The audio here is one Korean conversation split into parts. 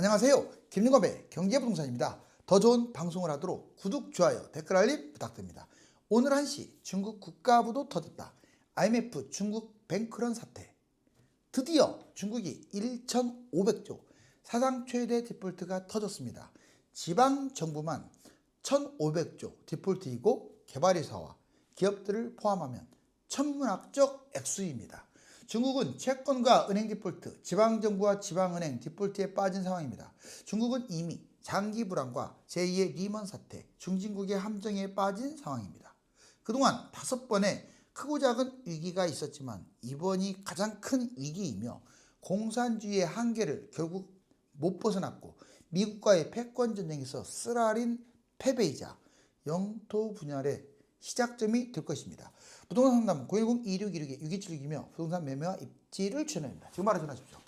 안녕하세요. 김윤겁의 경제부동산입니다. 더 좋은 방송을 하도록 구독, 좋아요, 댓글 알림 부탁드립니다. 오늘 1시 중국 국가부도 터졌다. IMF 중국 뱅크런 사태. 드디어 중국이 1,500조 사상 최대 디폴트가 터졌습니다. 지방 정부만 1,500조 디폴트이고 개발회사와 기업들을 포함하면 천문학적 액수입니다. 중국은 채권과 은행 디폴트, 지방정부와 지방은행 디폴트에 빠진 상황입니다. 중국은 이미 장기 불안과 제2의 리먼 사태, 중진국의 함정에 빠진 상황입니다. 그동안 다섯 번의 크고 작은 위기가 있었지만 이번이 가장 큰 위기이며 공산주의의 한계를 결국 못 벗어났고 미국과의 패권 전쟁에서 쓰라린 패배이자 영토 분열의 시작점이 될 것입니다. 부동산 상담 010-2616-6276이며 부동산 매매와 입지를 추천합니다. 지금 바로 전화주십시오.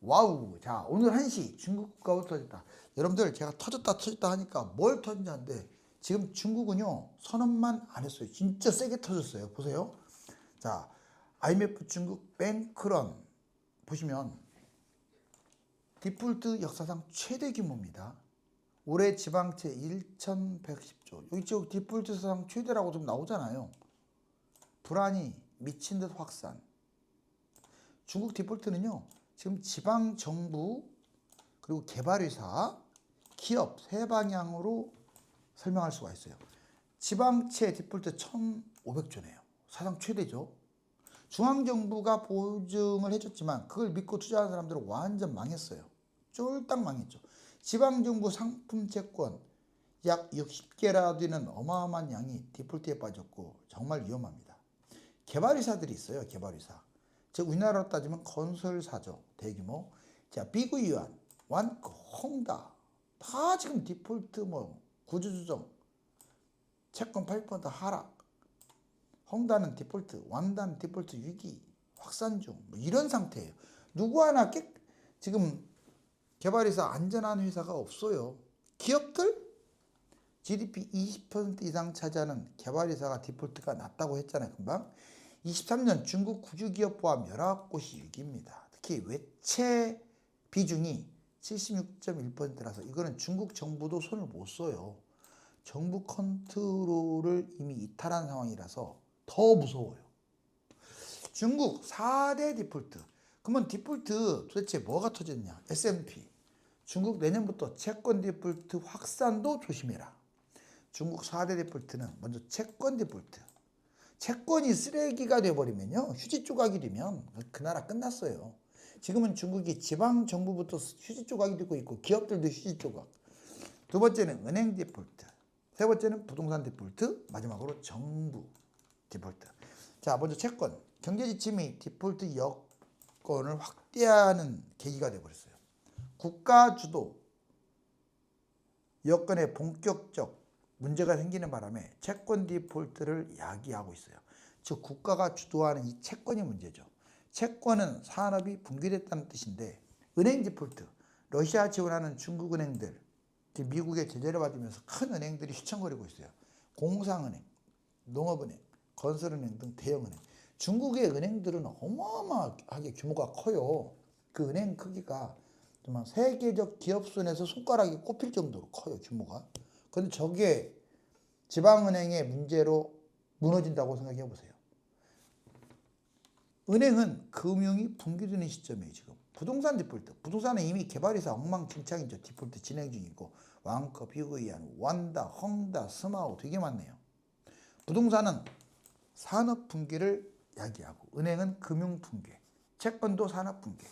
와우. 자, 오늘 1시 중국 국가부터 터졌다. 여러분들 제가 터졌다 터졌다 하니까 뭘 터진지 아는데 지금 중국은요. 선언만 안 했어요. 진짜 세게 터졌어요. 보세요. 자, IMF 중국 뱅크런 보시면 디폴트 역사상 최대 규모입니다. 올해 지방채 1,110조. 여기 지금 디폴트 사상 최대라고 좀 나오잖아요. 불안이 미친 듯 확산. 중국 디폴트는요. 지금 지방 정부 그리고 개발회사, 기업 세 방향으로 설명할 수가 있어요. 지방채 디폴트 1,500조네요. 사상 최대죠. 중앙정부가 보증을 해줬지만 그걸 믿고 투자한 사람들은 완전 망했어요. 쫄딱 망했죠. 지방정부 상품채권 약 60개라 되는 어마어마한 양이 디폴트에 빠졌고 정말 위험합니다. 개발회사들이 있어요. 개발회사. 즉 우리나라로 따지면 건설사죠. 대규모. 자 비구유한, 완코, 홍다 다 지금 디폴트 뭐 구조조정 채권 8% 하락 홍다는 디폴트, 완다는 디폴트 위기, 확산 중, 뭐 이런 상태예요. 누구 하나 깨, 지금 개발회사 안전한 회사가 없어요. 기업들 GDP 20% 이상 차지하는 개발회사가 디폴트가 낮다고 했잖아요. 금방. 23년 중국 구주기업 포함 19곳이 위기입니다. 특히 외채 비중이 76.1%라서 이거는 중국 정부도 손을 못 써요. 정부 컨트롤을 이미 이탈한 상황이라서 더 무서워요. 중국 4대 디폴트. 그러면 디폴트 도대체 뭐가 터졌냐? S&P. 중국 내년부터 채권 디폴트 확산도 조심해라. 중국 4대 디폴트는 먼저 채권 디폴트. 채권이 쓰레기가 돼버리면요. 휴지 조각이 되면 그 나라 끝났어요. 지금은 중국이 지방 정부부터 휴지 조각이 되고 있고 기업들도 휴지 조각. 두 번째는 은행 디폴트. 세 번째는 부동산 디폴트. 마지막으로 정부 디폴트. 자, 먼저 채권. 경제 지침이 디폴트 여건을 확대하는 계기가 되어버렸어요. 국가 주도 여건에 본격적 문제가 생기는 바람에 채권 디폴트를 야기하고 있어요. 즉 국가가 주도하는 이 채권이 문제죠. 채권은 산업이 붕괴됐다는 뜻인데 은행 디폴트, 러시아 지원하는 중국 은행들, 미국의 제재를 받으면서 큰 은행들이 휘청거리고 있어요. 공상은행, 농업은행, 건설은행 등 대형은행. 중국의 은행들은 어마어마하게 규모가 커요. 그 은행 크기가 정말 세계적 기업 순에서 손가락이 꼽힐 정도로 커요 규모가. 근데 저게 지방은행의 문제로 무너진다고 생각해 보세요. 은행은 금융이 붕괴되는 시점이에요 지금. 부동산 디폴트. 부동산은 이미 개발회사 엉망진창이죠. 디폴트 진행 중이고 왕커, 비구이안, 완다, 헝다, 스마우 되게 많네요. 부동산은 산업 붕괴를 야기하고 은행은 금융 붕괴, 채권도 산업 붕괴.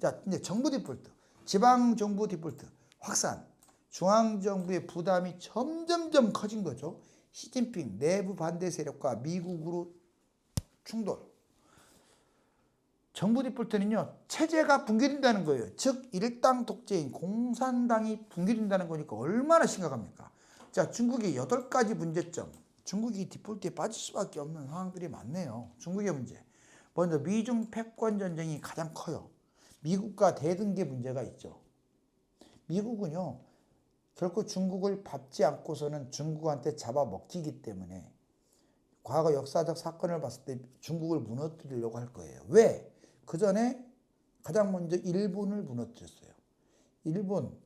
자, 이제 정부 디폴트, 지방 정부 디폴트 확산, 중앙 정부의 부담이 점점점 커진 거죠. 시진핑 내부 반대 세력과 미국으로 충돌. 정부 디폴트는요 체제가 붕괴된다는 거예요. 즉 일당 독재인 공산당이 붕괴된다는 거니까 얼마나 심각합니까? 자 중국의 여덟 가지 문제점. 중국이 디폴트에 빠질 수밖에 없는 상황들이 많네요. 중국의 문제. 먼저 미중 패권 전쟁이 가장 커요. 미국과 대등계 문제가 있죠. 미국은요 결코 중국을 밟지 않고서는 중국한테 잡아먹히기 때문에 과거 역사적 사건을 봤을 때 중국을 무너뜨리려고 할 거예요. 왜? 그 전에 가장 먼저 일본을 무너뜨렸어요. 일본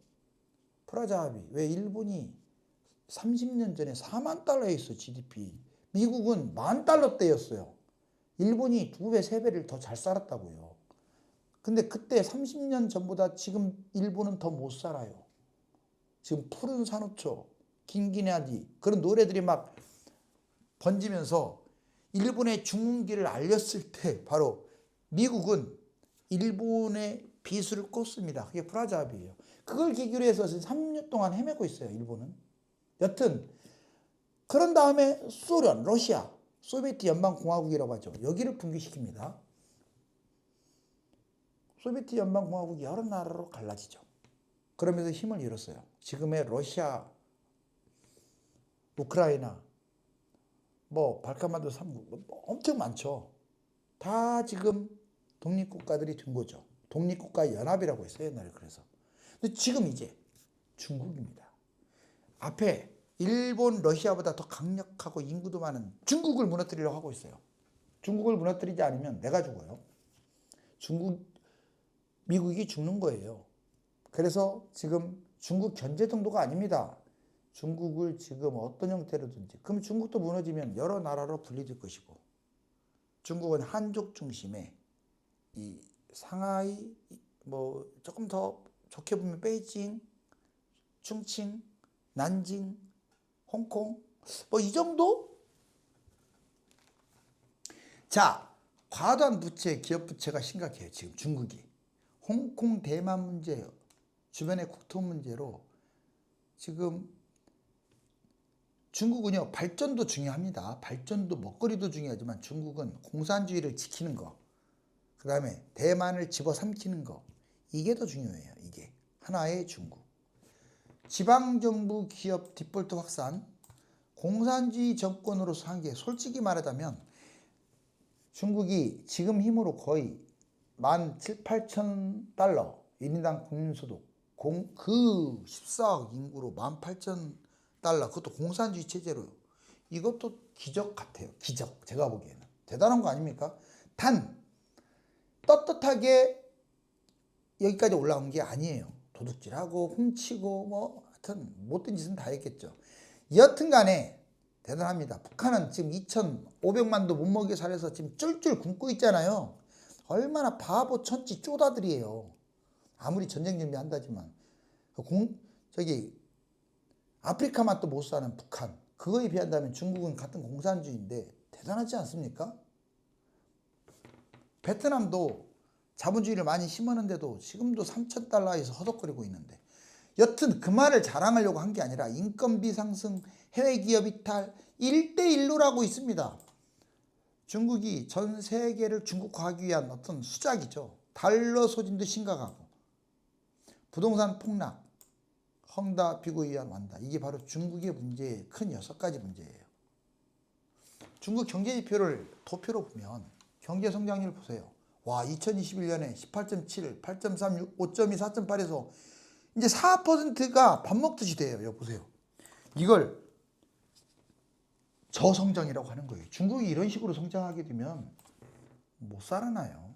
프라자 합의. 왜 일본이 30년 전에 4만 달러였어 GDP. 미국은 만 달러대였어요. 일본이 두 배, 세 배를 더 잘 살았다고요. 근데 그때 30년 전보다 지금 일본은 더 못 살아요. 지금 푸른 산호초, 긴기냐디 그런 노래들이 막 번지면서 일본의 중흥기를 알렸을 때 바로 미국은 일본의 비수를 꽂습니다. 그게 프라자 합의예요. 그걸 계기로 해서 지금 3년 동안 헤매고 있어요. 일본은. 여튼 그런 다음에 소련, 러시아, 소비에트 연방공화국이라고 하죠. 여기를 붕괴시킵니다. 소비에트 연방공화국이 여러 나라로 갈라지죠. 그러면서 힘을 잃었어요. 지금의 러시아, 우크라이나, 뭐 발칸반도 3국 뭐 엄청 많죠. 다 지금 독립국가들이 된 거죠. 독립국가 연합이라고 했어요 옛날에 그래서. 근데 지금 이제 중국입니다. 앞에 일본, 러시아보다 더 강력하고 인구도 많은 중국을 무너뜨리려고 하고 있어요. 중국을 무너뜨리지 않으면 내가 죽어요. 중국, 미국이 죽는 거예요. 그래서 지금 중국 견제 정도가 아닙니다. 중국을 지금 어떤 형태로든지 그럼 중국도 무너지면 여러 나라로 분리될 것이고 중국은 한족 중심의 이 상하이 뭐 조금 더 좋게 보면 베이징, 충칭, 난징, 홍콩 뭐 이 정도? 자 과도한 부채, 기업 부채가 심각해요 지금 중국이 홍콩 대만 문제 주변의 국토 문제로 지금 중국은요 발전도 중요합니다. 발전도 먹거리도 중요하지만 중국은 공산주의를 지키는 거, 그 다음에 대만을 집어삼키는 거 이게 더 중요해요. 이게 하나의 중국. 지방정부 기업 디폴트 확산, 공산주의 정권으로서 한 게 솔직히 말하자면 중국이 지금 힘으로 거의 만 7, 8천 달러 1인당 국민소득 공, 그 14억 인구로 18,000 달러 그것도 공산주의 체제로요. 이것도 기적 같아요. 기적. 제가 보기에는. 대단한 거 아닙니까? 단 떳떳하게 여기까지 올라온 게 아니에요. 도둑질하고 훔치고 뭐 하여튼 못된 짓은 다 했겠죠. 여튼 간에 대단합니다. 북한은 지금 2,500만도 못 먹여 살아서 지금 쫄쫄 굶고 있잖아요. 얼마나 바보 천지 쪼다들이에요. 아무리 전쟁 준비한다지만 공 저기 아프리카만 또 못 사는 북한 그거에 비한다면 중국은 같은 공산주의인데 대단하지 않습니까? 베트남도 자본주의를 많이 심었는데도 지금도 3천 달러에서 허덕거리고 있는데 여튼 그 말을 자랑하려고 한 게 아니라 인건비 상승, 해외 기업 이탈 1대1로라고 있습니다. 중국이 전 세계를 중국화하기 위한 어떤 수작이죠. 달러 소진도 심각하고 부동산 폭락, 헝다, 비구이안, 완다. 이게 바로 중국의 문제의 큰 여섯 가지 문제예요. 중국 경제 지표를 도표로 보면 경제 성장률 보세요. 와, 2021년에 18.7, 8.36, 5.2, 4.8에서 이제 4%가 밥 먹듯이 돼요. 여기 보세요. 이걸 저성장이라고 하는 거예요. 중국이 이런 식으로 성장하게 되면 못 살아나요.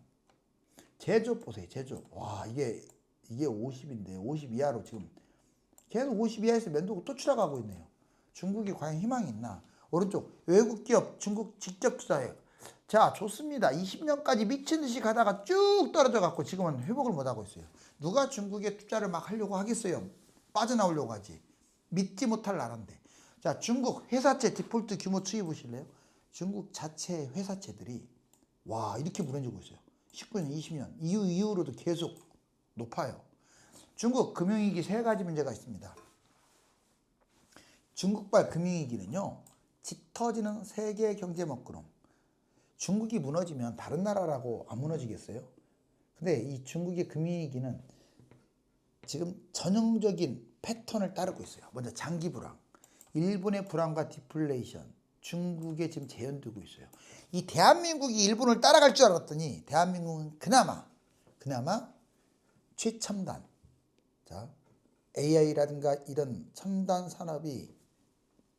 제조업 보세요. 제조업. 와, 이게 이게 50인데 50 이하로 지금 계속 50 이하에서 면도고 또 추락하고 있네요. 중국이 과연 희망이 있나? 오른쪽 외국 기업 중국 직접 투자해. 자 좋습니다. 20년까지 미친 듯이 가다가 쭉 떨어져 갖고 지금은 회복을 못 하고 있어요. 누가 중국에 투자를 막 하려고 하겠어요? 빠져나오려고 하지. 믿지 못할 나라인데. 자 중국 회사채 디폴트 규모 추이 보실래요? 중국 자체 회사채들이 와 이렇게 무너지고 있어요. 19년, 20년 이후 이후로도 계속 높아요. 중국 금융위기 세 가지 문제가 있습니다. 중국발 금융위기는요, 짙어지는 세계 경제 먹구름. 중국이 무너지면 다른 나라라고 안 무너지겠어요? 근데 이 중국의 금융위기는 지금 전형적인 패턴을 따르고 있어요. 먼저 장기 불황, 일본의 불황과 디플레이션, 중국에 지금 재현되고 있어요. 이 대한민국이 일본을 따라갈 줄 알았더니 대한민국은 그나마 그나마 최첨단 자 AI라든가 이런 첨단 산업이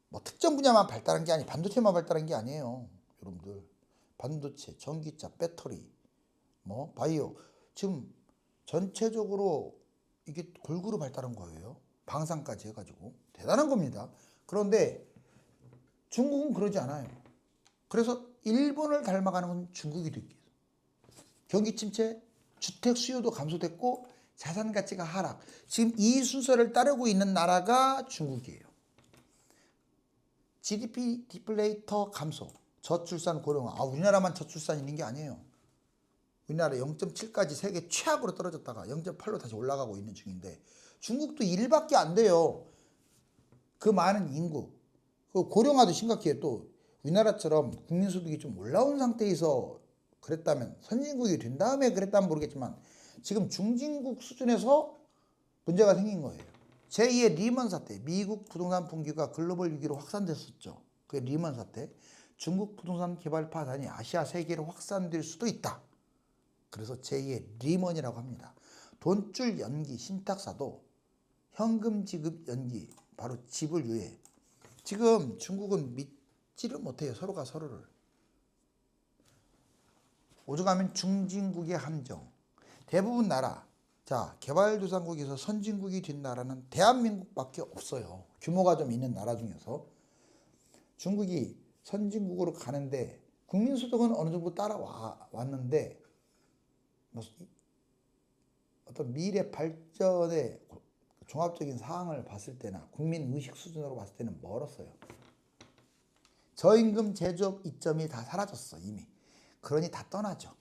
뭐 특정 분야만 발달한 게 아니 반도체만 발달한 게 아니에요. 여러분들 반도체, 전기차, 배터리, 뭐 바이오 지금 전체적으로 이게 골고루 발달한 거예요. 방산까지 해가지고 대단한 겁니다. 그런데 중국은 그러지 않아요. 그래서 일본을 닮아가는 건 중국이 됐기. 경기 침체, 주택 수요도 감소됐고 자산 가치가 하락. 지금 이 순서를 따르고 있는 나라가 중국이에요. GDP 디플레이터 감소, 저출산 고령화. 아, 우리나라만 저출산 있는 게 아니에요. 우리나라 0.7까지 세계 최악으로 떨어졌다가 0.8로 다시 올라가고 있는 중인데 중국도 1밖에 안 돼요. 그 많은 인구. 그 고령화도 심각해요. 또 우리나라처럼 국민소득이 좀 올라온 상태에서 그랬다면 선진국이 된 다음에 그랬다면 모르겠지만 지금 중진국 수준에서 문제가 생긴 거예요. 제2의 리먼 사태, 미국 부동산 붕괴가 글로벌 위기로 확산됐었죠. 그 리먼 사태. 중국 부동산 개발 파산이 아시아 세계로 확산될 수도 있다. 그래서 제2의 리먼이라고 합니다. 돈줄 연기 신탁사도 현금 지급 연기 바로 지불 유예. 지금 중국은 믿지를 못해요. 서로가 서로를. 오죽하면 중진국의 함정. 대부분 나라, 자 개발도상국에서 선진국이 된 나라는 대한민국밖에 없어요. 규모가 좀 있는 나라 중에서 중국이 선진국으로 가는데 국민소득은 어느 정도 따라왔는데 뭐 어떤 미래 발전의 종합적인 사항을 봤을 때나 국민 의식 수준으로 봤을 때는 멀었어요. 저임금 제조업 이점이 다 사라졌어 이미. 그러니 다 떠나죠.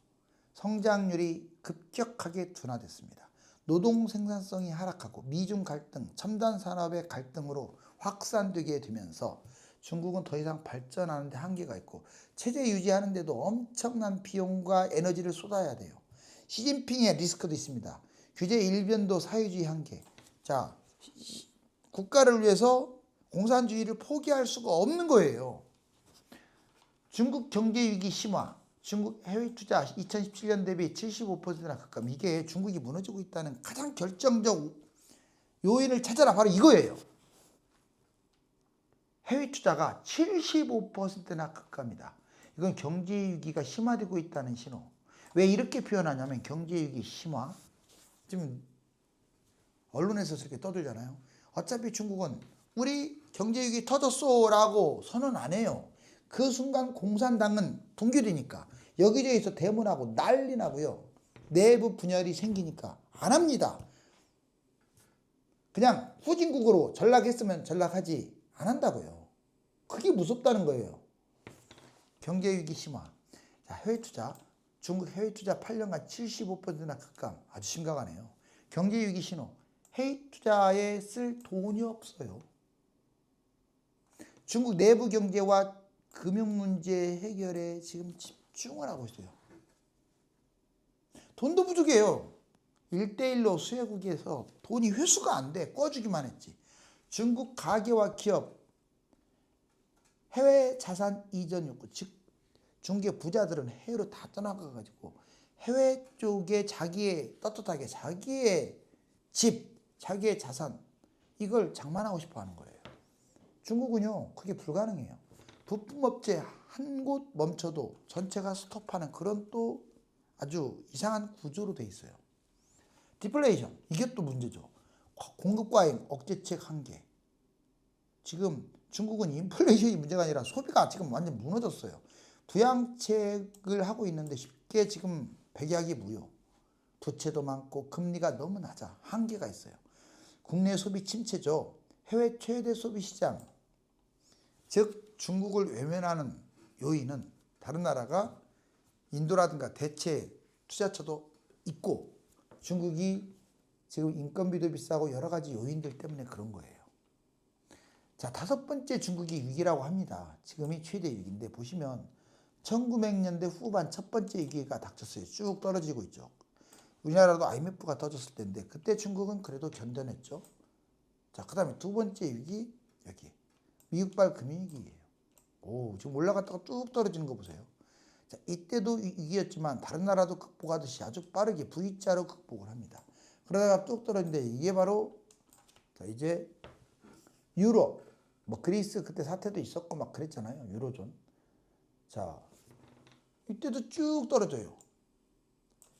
성장률이 급격하게 둔화됐습니다. 노동 생산성이 하락하고 미중 갈등, 첨단 산업의 갈등으로 확산되게 되면서 중국은 더 이상 발전하는데 한계가 있고 체제 유지하는데도 엄청난 비용과 에너지를 쏟아야 돼요. 시진핑의 리스크도 있습니다. 규제 일변도 사회주의 한계. 자, 국가를 위해서 공산주의를 포기할 수가 없는 거예요. 중국 경제 위기 심화, 중국 해외 투자 2017년 대비 75%나 가까움. 이게 중국이 무너지고 있다는 가장 결정적 요인을 찾아라 바로 이거예요. 해외 투자가 75%나 가깝니다. 이건 경제 위기가 심화되고 있다는 신호. 왜 이렇게 표현하냐면 경제 위기 심화. 지금 언론에서 이렇게 떠들잖아요. 어차피 중국은 우리 경제 위기 터졌소라고 선언 안 해요. 그 순간 공산당은 동결이니까 여기저기서 대문하고 난리 나고요. 내부 분열이 생기니까 안 합니다. 그냥 후진국으로 전락했으면 전락하지 안 한다고요. 그게 무섭다는 거예요. 경제 위기 심화. 자, 해외 투자. 중국 해외 투자 8년간 75%나 가까움. 아주 심각하네요. 경제 위기 신호. 해외 투자에 쓸 돈이 없어요. 중국 내부 경제와 금융 문제 해결에 지금 집중을 하고 있어요. 돈도 부족해요. 1대1로 수혜국에서 돈이 회수가 안 돼. 꺼주기만 했지. 중국 가계와 기업 해외 자산 이전 욕구 즉 중개 부자들은 해외로 다 떠나가 가지고 해외 쪽에 자기의 떳떳하게 자기의 집, 자기의 자산 이걸 장만하고 싶어 하는 거예요. 중국은요. 그게 불가능해요. 부품업체 한 곳 멈춰도 전체가 스톱하는 그런 또 아주 이상한 구조로 돼 있어요. 디플레이션 이게 또 문제죠. 공급 과잉 억제책 한계. 지금 중국은 인플레이션이 문제가 아니라 소비가 지금 완전 무너졌어요. 부양책을 하고 있는데 쉽게 지금 백약이 무효. 부채도 많고 금리가 너무 낮아. 한계가 있어요. 국내 소비 침체죠. 해외 최대 소비 시장. 즉 중국을 외면하는 요인은 다른 나라가 인도라든가 대체 투자처도 있고 중국이 지금 인건비도 비싸고 여러 가지 요인들 때문에 그런 거예요. 자, 다섯 번째 중국이 위기라고 합니다. 지금이 최대 위기인데 보시면 1900년대 후반 첫 번째 위기가 닥쳤어요. 쭉 떨어지고 있죠. 우리나라도 IMF가 터졌을 때인데 그때 중국은 그래도 견뎌냈죠. 자, 그 다음에 두 번째 위기 여기 미국발 금융위기예요. 오, 지금 올라갔다가 쭉 떨어지는 거 보세요. 자, 이때도 위기였지만 다른 나라도 극복하듯이 아주 빠르게 V자로 극복을 합니다. 그러다가 뚝 떨어지는데 이게 바로 자, 이제 유럽, 뭐 그리스 그때 사태도 있었고 막 그랬잖아요. 유로존. 자, 이때도 쭉 떨어져요.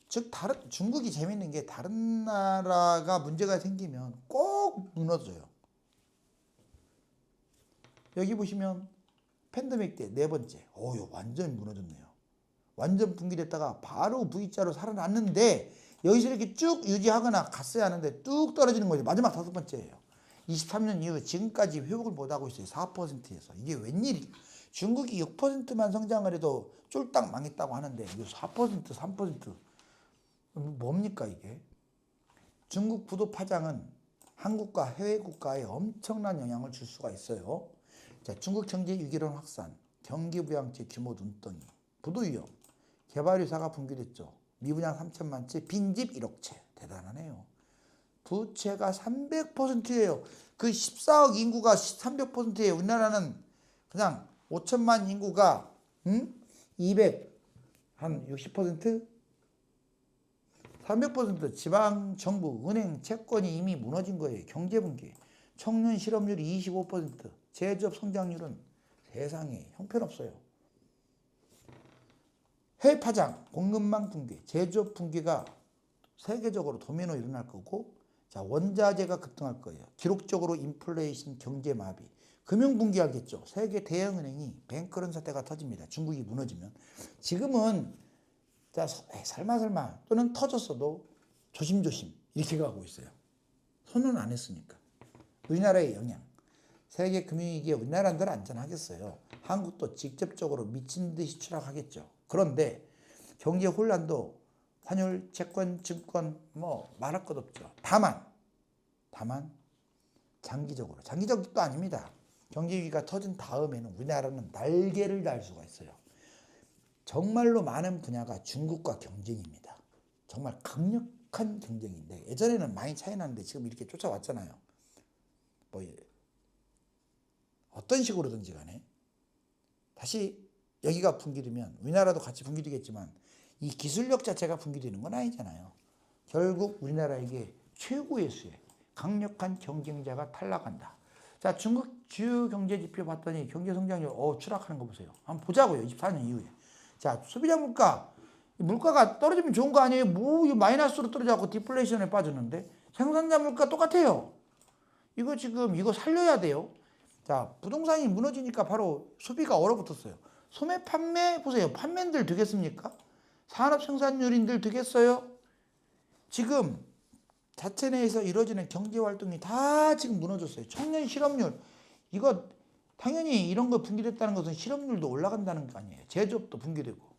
즉 다른 중국이 재밌는 게 다른 나라가 문제가 생기면 꼭 무너져요. 여기 보시면 팬데믹 때 네 번째, 어유 완전 무너졌네요. 완전 붕괴됐다가 바로 V자로 살아났는데 여기서 이렇게 쭉 유지하거나 갔어야 하는데 뚝 떨어지는 거죠. 마지막 다섯 번째예요. 23년 이후 지금까지 회복을 못하고 있어요. 4%에서. 이게 웬일이 중국이 6%만 성장을 해도 쫄딱 망했다고 하는데 이거 4% 3% 뭡니까 이게? 중국 부도 파장은 한국과 해외 국가에 엄청난 영향을 줄 수가 있어요. 자, 중국 경제 위기론 확산, 경기 부양제 규모 눈덩이, 부도 위험, 개발 유사가 붕괴됐죠. 미분양 3천만 채, 빈집 1억 채. 대단하네요. 부채가 300%예요. 그 14억 인구가 300%예요. 우리나라는 그냥 5천만 인구가 음? 200 한 60% 300% 지방 정부 은행 채권이 이미 무너진 거예요. 경제 붕괴. 청년 실업률이 25%, 제조업 성장률은 세상에 형편없어요. 해외 파장, 공급망 붕괴, 제조업 붕괴가 세계적으로 도미노 일어날 거고 자, 원자재가 급등할 거예요. 기록적으로 인플레이션 경제 마비, 금융 붕괴하겠죠. 세계 대형 은행이 뱅크런 사태가 터집니다. 중국이 무너지면 지금은 자, 설마 설마 또는 터졌어도 조심조심 이렇게 가고 있어요. 손은 안 했으니까. 우리나라의 영향. 세계 금융위기에 우리나라들 안전하겠어요. 한국도 직접적으로 미친 듯이 추락하겠죠. 그런데 경제 혼란도 환율, 채권, 증권 뭐 말할 것 없죠. 다만 다만 장기적으로 장기적도 아닙니다. 경제 위기가 터진 다음에는 우리나라는 날개를 달 수가 있어요. 정말로 많은 분야가 중국과 경쟁입니다. 정말 강력한 경쟁인데 예전에는 많이 차이 나는데 지금 이렇게 쫓아왔잖아요. 뭐 예, 어떤 식으로든지 간에 다시 여기가 붕괴되면 우리나라도 같이 붕괴되겠지만 이 기술력 자체가 붕괴되는 건 아니잖아요. 결국 우리나라에게 최고의 수혜, 강력한 경쟁자가 탈락한다. 자, 중국 주요 경제 지표 봤더니 경제 성장률 어 추락하는 거 보세요. 한번 보자고요. 24년 이후에. 자, 소비자 물가 물가가 떨어지면 좋은 거 아니에요? 뭐 마이너스로 떨어져갖고 디플레이션에 빠졌는데 생산자 물가 똑같아요. 이거 지금 이거 살려야 돼요. 자, 부동산이 무너지니까 바로 소비가 얼어붙었어요. 소매 판매 보세요. 판매인들 되겠습니까? 산업 생산률인들 되겠어요? 지금 자체 내에서 이루어지는 경제 활동이 다 지금 무너졌어요. 청년 실업률 이거 당연히 이런 거 붕괴됐다는 것은 실업률도 올라간다는 거 아니에요. 제조업도 붕괴되고.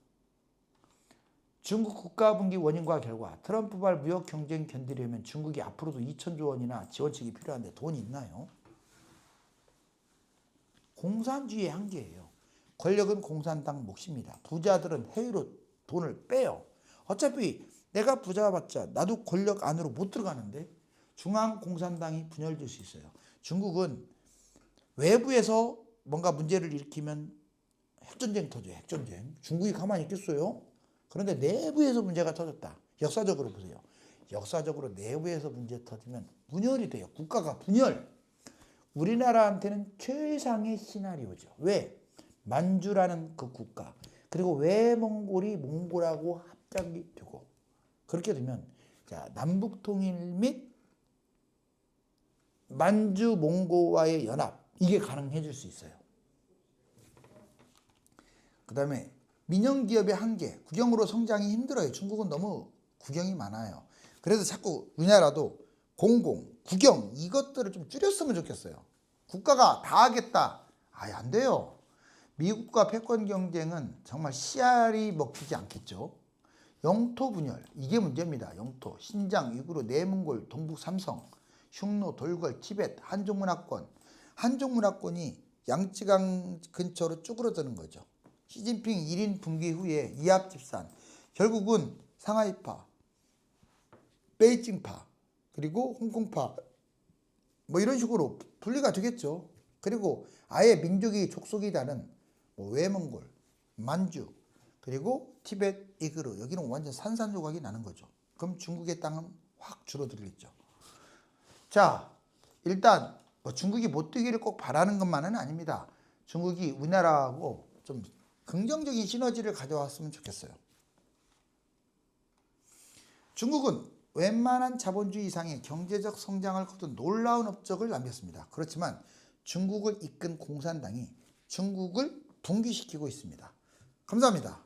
중국 국가 붕괴 원인과 결과 트럼프발 무역 경쟁 견디려면 중국이 앞으로도 2천조 원이나 지원책이 필요한데 돈이 있나요? 공산주의의 한계예요. 권력은 공산당 몫입니다. 부자들은 해외로 돈을 빼요. 어차피 내가 부자봤자 나도 권력 안으로 못 들어가는데 중앙 공산당이 분열될 수 있어요. 중국은 외부에서 뭔가 문제를 일으키면 핵전쟁 터져요. 핵전쟁. 중국이 가만히 있겠어요? 그런데 내부에서 문제가 터졌다. 역사적으로 보세요. 역사적으로 내부에서 문제 터지면 분열이 돼요. 국가가 분열. 우리나라한테는 최상의 시나리오죠. 왜? 만주라는 그 국가 그리고 외몽골이 몽골하고 합작이 되고 그렇게 되면 자 남북 통일 및 만주 몽고와의 연합 이게 가능해질 수 있어요. 그 다음에 민영 기업의 한계 국영으로 성장이 힘들어요. 중국은 너무 국영이 많아요. 그래서 자꾸 우리나라도 공공 국영 이것들을 좀 줄였으면 좋겠어요. 국가가 다 하겠다. 아예 안 돼요. 미국과 패권 경쟁은 정말 씨알이 먹히지 않겠죠. 영토 분열 이게 문제입니다. 영토 신장, 위구르, 내몽골, 동북 삼성, 흉노, 돌궐, 티벳, 한족 문화권 한족 문화권이 양쯔강 근처로 쭈그러드는 거죠. 시진핑 1인 붕괴 후에 이합 집산 결국은 상하이파, 베이징파 그리고 홍콩파 뭐 이런 식으로 분리가 되겠죠. 그리고 아예 민족이 족속이 다른 뭐 외몽골, 만주, 그리고 티벳, 이그르 여기는 완전 산산조각이 나는 거죠. 그럼 중국의 땅은 확 줄어들겠죠. 자, 일단 뭐 중국이 못 되기를 꼭 바라는 것만은 아닙니다. 중국이 우리나라하고 좀 긍정적인 시너지를 가져왔으면 좋겠어요. 중국은 웬만한 자본주의 이상의 경제적 성장을 거둔 놀라운 업적을 남겼습니다. 그렇지만 중국을 이끈 공산당이 중국을 붕괴시키고 있습니다. 감사합니다.